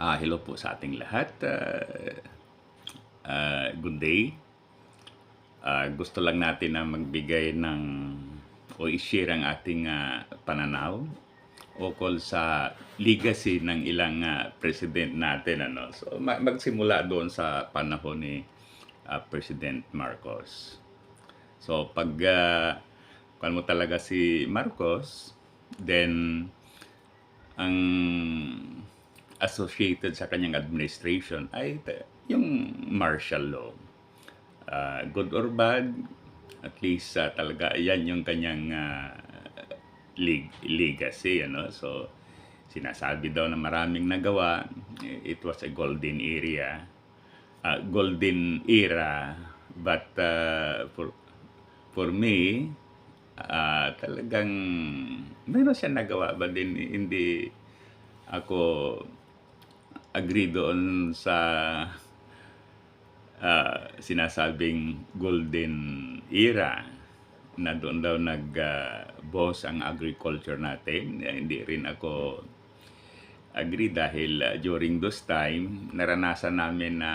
Ah, hello po sa ating lahat. Ah, ah, good day. Ah, gusto lang natin na magbigay ng o i-share ang ating ah, pananaw ukol sa legacy ng ilang ah, president natin ano. So ma- magsimula doon sa panahon ni ah, President Marcos. So pag uh, mo talaga si Marcos, then ang associated sa kanyang administration ay yung martial law. Ah, good or bad, at least ah, talaga yan yung kanyang ah, leg- legacy. Ano? So, sinasabi daw na maraming nagawa. It was a golden area. ah, golden era. But ah, for, for me, ah, talagang meron siya nagawa. But din, hindi ako agree doon sa ah, sinasabing golden era na doon daw nag-boss ang agriculture natin. Eh, hindi rin ako agree dahil ah, during those time, naranasan namin na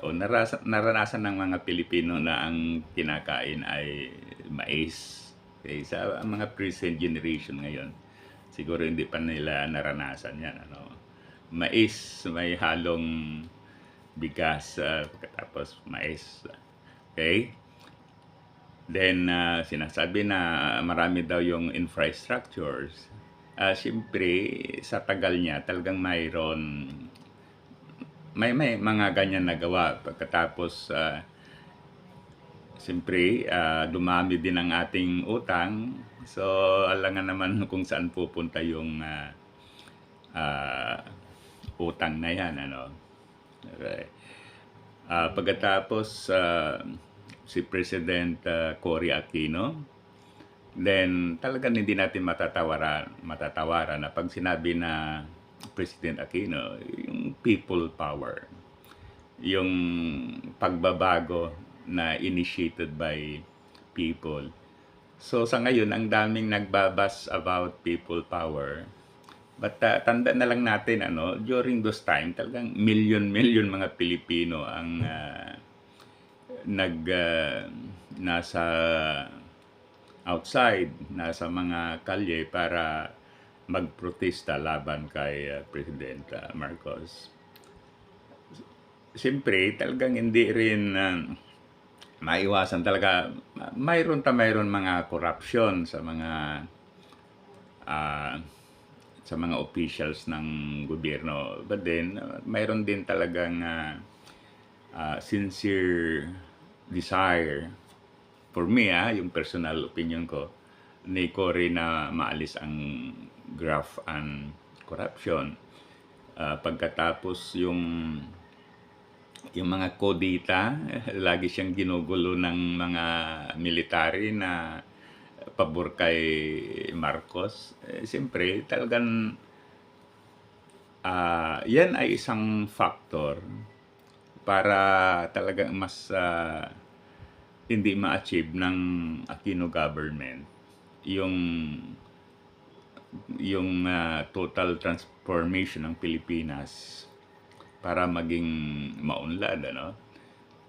o narasa, naranasan ng mga Pilipino na ang kinakain ay mais. Okay, sa mga present generation ngayon, siguro hindi pa nila naranasan yan. Ano? Mais, may halong bigas, ah, tapos mais. Okay? Then, ah, sinasabi na marami daw yung infrastructures. Ah, Siyempre, sa tagal niya, talagang mayroon, may, may mga ganyan nagawa. Pagkatapos, ah, siyempre, ah, dumami din ang ating utang. So, alangan naman kung saan pupunta yung ah, ah, utang na yan. Ano? Okay. Ah, pagkatapos, ah, si President ah, Cory Aquino, then talagang hindi natin matatawaran, matatawaran na pag sinabi na President Aquino, yung people power, yung pagbabago na initiated by people. So sa ngayon, ang daming nagbabas about people power. But ah, tanda na lang natin, ano, during those time, talagang million-million mga Pilipino ang ah, nag ah, nasa outside, nasa mga kalye para magprotesta laban kay ah, President ah, Marcos. Siyempre, talagang hindi rin ah, maiwasan talaga. Mayroon ta mayroon mga corruption sa mga ah, sa mga officials ng gobyerno. But then, uh, mayroon din talagang ah, ah, sincere desire for me, ah, yung personal opinion ko, ni Cory na maalis ang graft and corruption. Ah, pagkatapos yung yung mga kodita, lagi siyang ginugulo ng mga military na pabor kay Marcos. Eh, Siyempre, talagang ah, yan ay isang factor para talagang mas ah, hindi ma-achieve ng Aquino government yung yung ah, total transformation ng Pilipinas para maging maunlad ano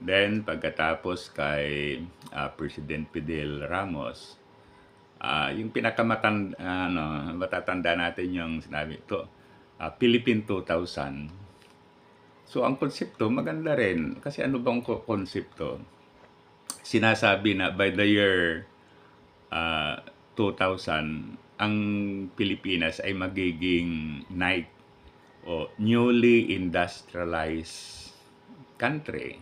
then pagkatapos kay ah, President Fidel Ramos ah, yung pinakamatan ano matatanda natin yung sinabi ito ah, Philippine 2000 So ang konsepto maganda rin kasi ano bang ko- konsepto? Sinasabi na by the year ah, 2000 ang Pilipinas ay magiging night o newly industrialized country.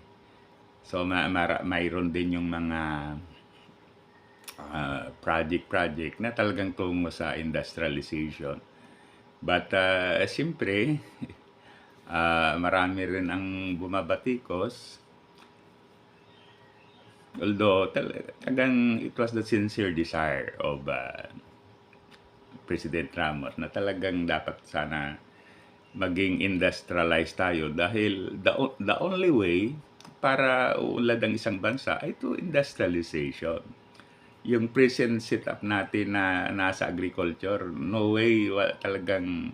So ma- mara- mayroon din yung mga ah, project-project na talagang tungo sa industrialization. But uh, siyempre, ah, marami rin ang bumabatikos. Although tal- talagang it was the sincere desire of ah, President Ramos na talagang dapat sana maging industrialized tayo dahil the, the only way para uunlad ang isang bansa ay to industrialization. Yung present setup natin na nasa agriculture, no way wa, talagang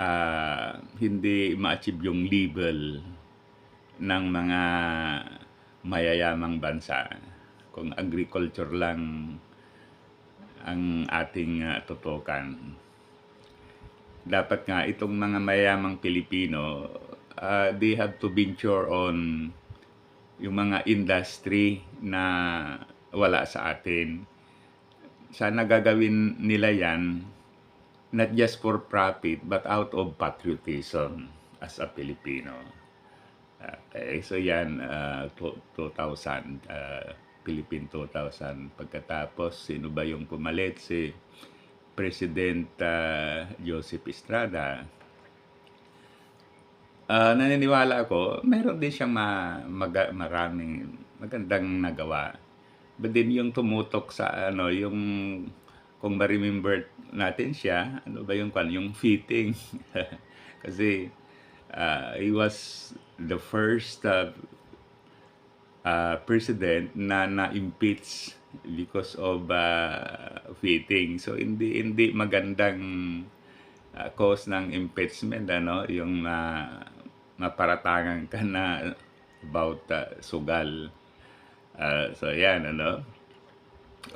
ah, hindi ma-achieve yung level ng mga mayayamang bansa kung agriculture lang ang ating ah, tutukan. Dapat nga itong mga mayayamang Pilipino, ah, they have to venture on yung mga industry na wala sa atin. Sana gagawin nila yan not just for profit but out of patriotism as a Filipino. Okay, so yan, uh, to- 2000, uh, Philippine 2000. Pagkatapos, sino ba yung pumalit? Si President uh, Joseph Estrada. Ah, naniniwala ako, meron din siyang ma, maga- maraming magandang nagawa. Then yung tumutok sa ano, yung kung ma-remember natin siya, ano ba yung kwan, yung fitting. Kasi ah, he was the first uh, uh, president na na-impeach because of uh, fitting. So hindi hindi magandang uh, cause ng impeachment ano, yung uh, maparatangan ka na about uh, sugal. Uh, so yan ano.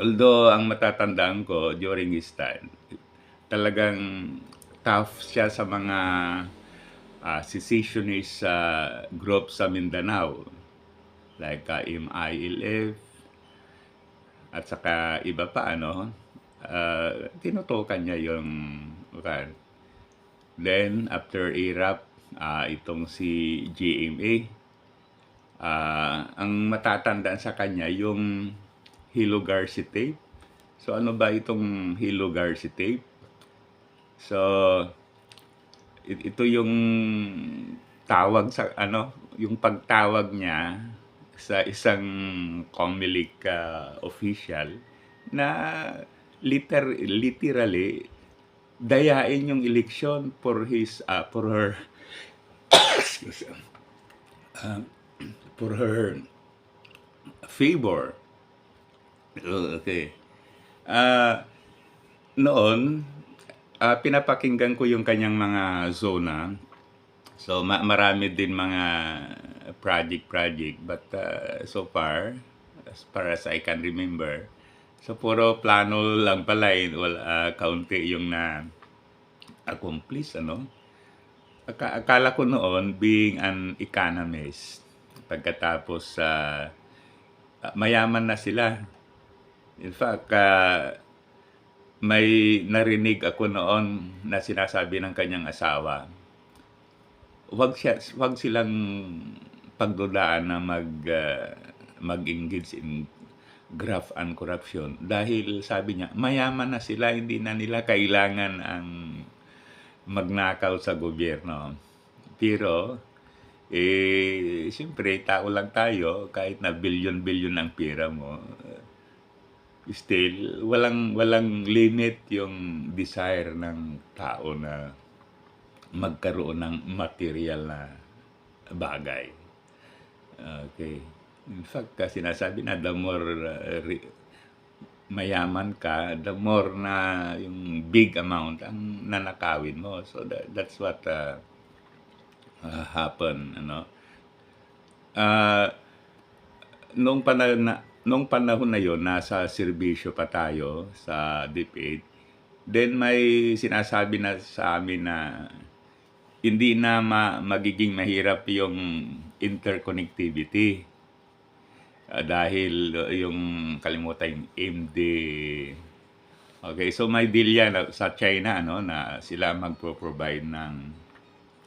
Although ang matatandaan ko during his time, talagang tough siya sa mga uh, secessionist uh, group sa Mindanao. Like uh, MILF at saka iba pa ano? Uh, tinutukan niya yung kan? Then after Irap uh, itong si GMA uh, ang matatandaan sa kanya yung Hilo Garci tape so ano ba itong Hilo Garci tape so it- ito yung tawag sa ano yung pagtawag niya sa isang Comelec uh, official na liter literally dayain yung eleksyon for his uh, for her uh, for her favor. Oh, okay. Ah, noon ah, pinapakinggan ko yung kanyang mga zona. So ma- marami din mga project-project but uh, so far as far as I can remember so puro plano lang pala eh. wala ah, kaunti yung na accomplish ano? Aka- akala ko noon being an economist pagkatapos sa mayaman na sila. In fact ah, may narinig ako noon na sinasabi ng kanyang asawa wag siya wag silang pagdudaan na mag uh, mag-engage in graft and corruption. Dahil sabi niya mayaman na sila hindi na nila kailangan ang magnakaw sa gobyerno. Pero eh siyempre tao lang tayo kahit na bilyon-bilyon ang pera mo still walang walang limit yung desire ng tao na magkaroon ng material na bagay. Okay. In fact, kasi sinasabi na the more uh, re- mayaman ka, the more na yung big amount ang nanakawin mo. So that, that's what uh, uh, happen, ano. Uh, nung panahon na nung panahon na yon nasa serbisyo pa tayo sa DepEd then may sinasabi na sa amin na hindi na ma- magiging mahirap yung interconnectivity Ah, dahil uh, yung kalimutan yung MD Okay, so may deal yan uh, sa China no na sila magpo-provide ng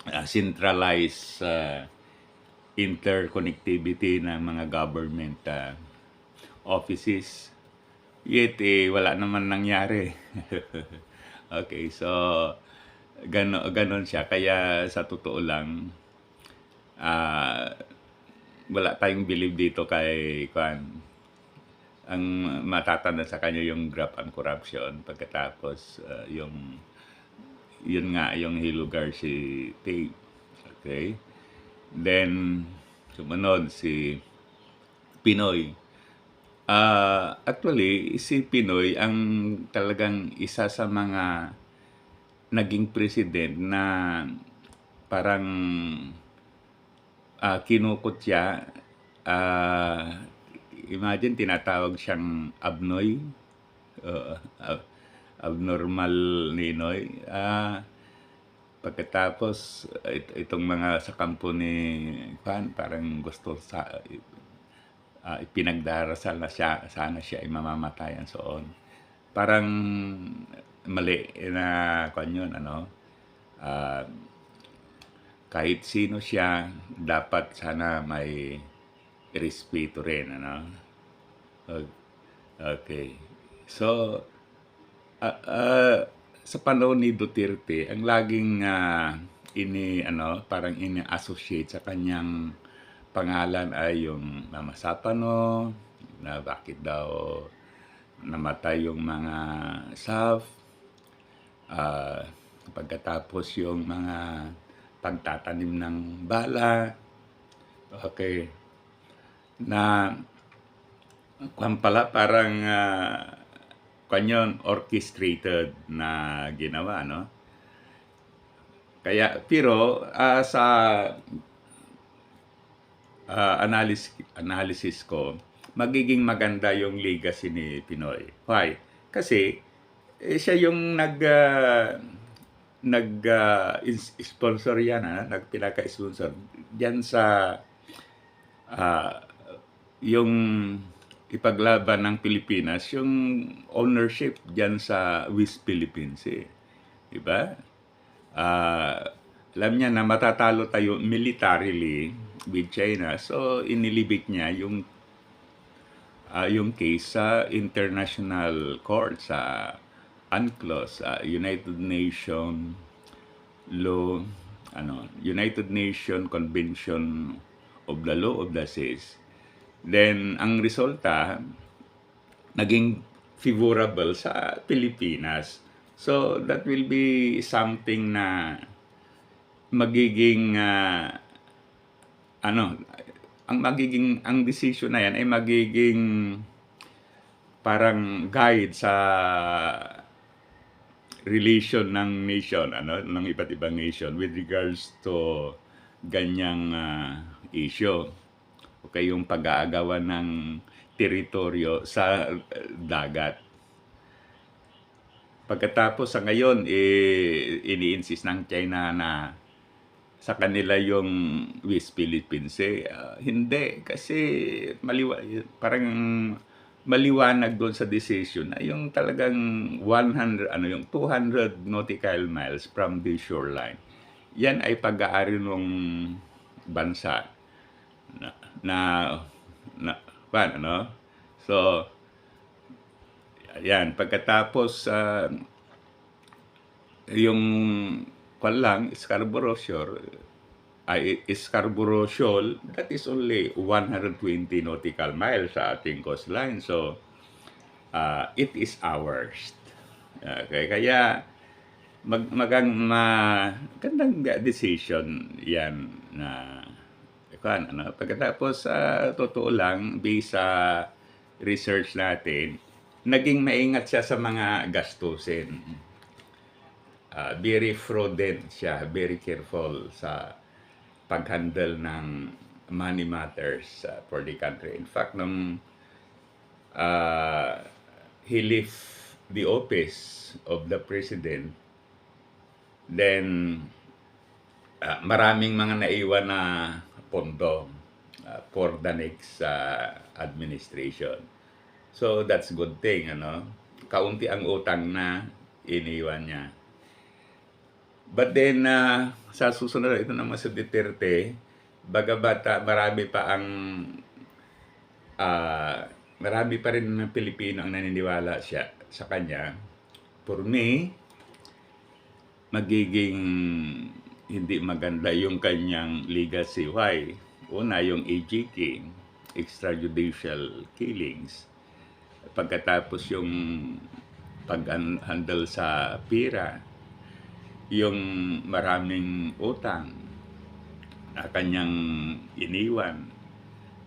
uh, centralized uh, interconnectivity ng mga government uh, offices. Yet eh, wala naman nangyari. okay, so gano ganon siya kaya sa totoo lang ah wala tayong believe dito kay Kwan. Ang matatanda sa kanya yung graft and corruption pagkatapos ah, yung yun nga yung Hilo Garci tape. Okay? Then sumunod si Pinoy. Ah, actually si Pinoy ang talagang isa sa mga naging president na parang kinukot siya. Ah, imagine tinatawag siyang abnoy. Oo, ab- abnormal ninoy. Ah, pagkatapos it- itong mga sa kampo ni Juan parang gusto sa ah, ipinagdarasal na siya sana siya ay mamamatayan soon. Parang mali na kwan yun, ano. Ah, kahit sino siya dapat sana may respeto rin ano. Okay. So ah, ah, sa panahon ni Duterte, ang laging ah, ini ano, parang ini-associate sa kanyang pangalan ay yung Mama Sapano, na bakit daw namatay yung mga SAF, ah, pagkatapos yung mga pagtatanim ng bala, okay, na kwan pala parang uh, kwan yun, orchestrated na ginawa, no? Kaya, pero ah, sa ah, analysis, analysis ko, magiging maganda yung legacy ni Pinoy. Why? Kasi eh, siya yung nag ah, nag ins- sponsor yan ha, nagpinaka-sponsor diyan sa ah, yung ipaglaban ng Pilipinas, yung ownership diyan sa West Philippines eh. Diba? Ah, alam niya na matatalo tayo militarily with China. So, inilibig niya yung ah, yung case sa international court sa UNCLOS, sa United Nation Law, ano, United Nation Convention of the Law of the Seas. Then, ang resulta, naging favorable sa Pilipinas. So, that will be something na magiging ah, ano, ang magiging ang decision na yan ay magiging parang guide sa relation ng nation ano ng iba't ibang nation with regards to ganyang ah, issue okay yung pag-aagawan ng teritoryo sa eh, dagat. Pagkatapos sa ngayon eh ini-insist ng China na sa kanila yung West Philippines eh ah, hindi kasi maliwa parang maliwanag doon sa decision na yung talagang 100 ano yung 200 nautical miles from the shoreline. Yan ay pag-aari ng bansa na na, na pan, ano so Ayan, pagkatapos ah, yung kwan lang, Scarborough Shore, ay Scarborough Shoal, that is only 120 nautical miles sa ating coastline. So, ah, it is ours. Okay, kaya mag magang magandang decision yan na kan ano? Pagkatapos sa totoo lang based sa research natin naging maingat siya sa mga gastusin. Ah, very prudent siya very careful sa paghandle ng money matters ah, for the country. In fact nung ah, he left the office of the president then ah, maraming mga naiwan na pondo ah, for the next ah, administration. So that's good thing, ano. Kaunti ang utang na iniwan niya. But then ah, sa susunod ito naman sa Duterte, bagabata marami pa ang ah, marami pa rin ng Pilipino ang naniniwala siya sa kanya. For me, magiging hindi maganda yung kanyang legacy. Why? Una, yung AGK, extrajudicial killings. Pagkatapos yung pag-handle sa pira, yung maraming utang na kanyang iniwan.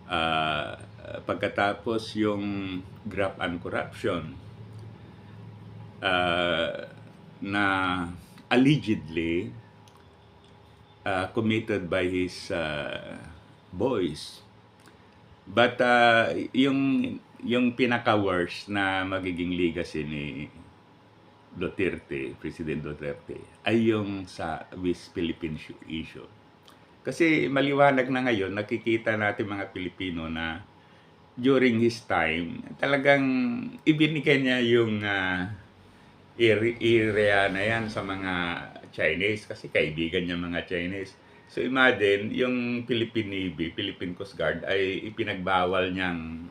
Ah, pagkatapos yung graft and corruption ah, na allegedly uh, committed by his uh, boys. But uh, yung yung pinaka-worst na magiging legacy ni Duterte, President Duterte, ay yung sa West Philippine issue. Kasi maliwanag na ngayon, nakikita natin mga Pilipino na during his time, talagang ibinigay niya yung uh, area na yan sa mga Chinese kasi kaibigan niya mga Chinese. So imagine, yung Philippine Navy, Philippine Coast Guard ay ipinagbawal niyang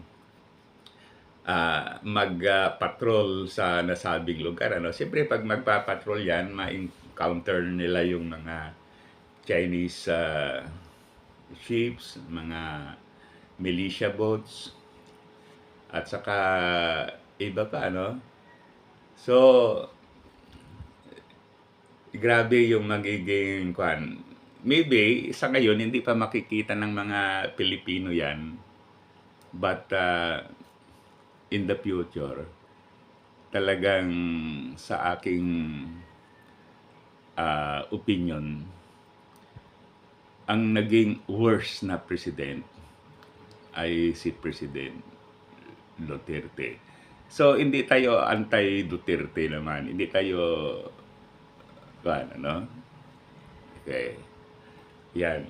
ah, mag-patrol sa nasabing lugar. Ano? Siyempre, pag magpa-patrol yan, ma-encounter nila yung mga Chinese ah, ships, mga militia boats, at saka iba pa, ano? So, grabe yung magiging kwan. Maybe sa ngayon hindi pa makikita ng mga Pilipino 'yan. But uh, in the future talagang sa aking uh, opinion ang naging worst na president ay si President Duterte. So hindi tayo anti-Duterte naman. Hindi tayo ano? Okay. Yan.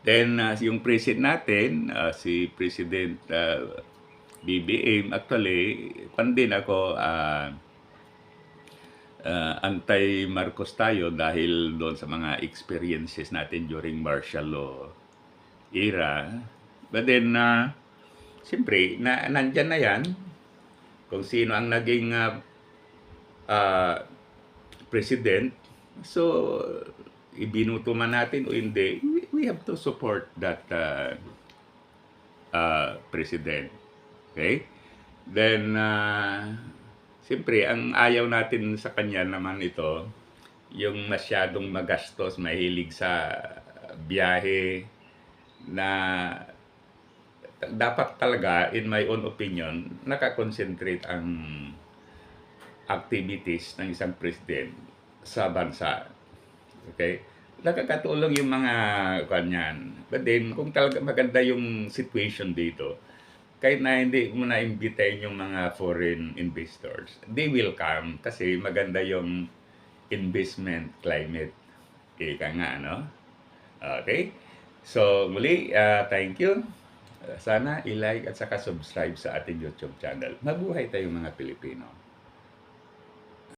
Then, uh, yung president natin, uh, si President uh, BBM, actually, pan din ako uh, uh, anti-Marcos tayo dahil doon sa mga experiences natin during martial law era. But then, uh, siyempre, na, nandyan na yan. Kung sino ang naging uh, uh, president, So, ibinuto man natin o hindi, we, have to support that uh, uh, president. Okay? Then, uh, siyempre, ang ayaw natin sa kanya naman ito, yung masyadong magastos, mahilig sa biyahe, na dapat talaga, in my own opinion, nakakonsentrate ang activities ng isang president sa bansa. Okay? Nakakatulong yung mga kanyan. But then, kung talaga maganda yung situation dito, kahit na hindi mo na-imbitahin yung mga foreign investors, they will come kasi maganda yung investment climate. Ika nga, no? Okay? So, muli, uh, thank you. Sana i-like at saka subscribe sa ating YouTube channel. Mabuhay tayong mga Pilipino.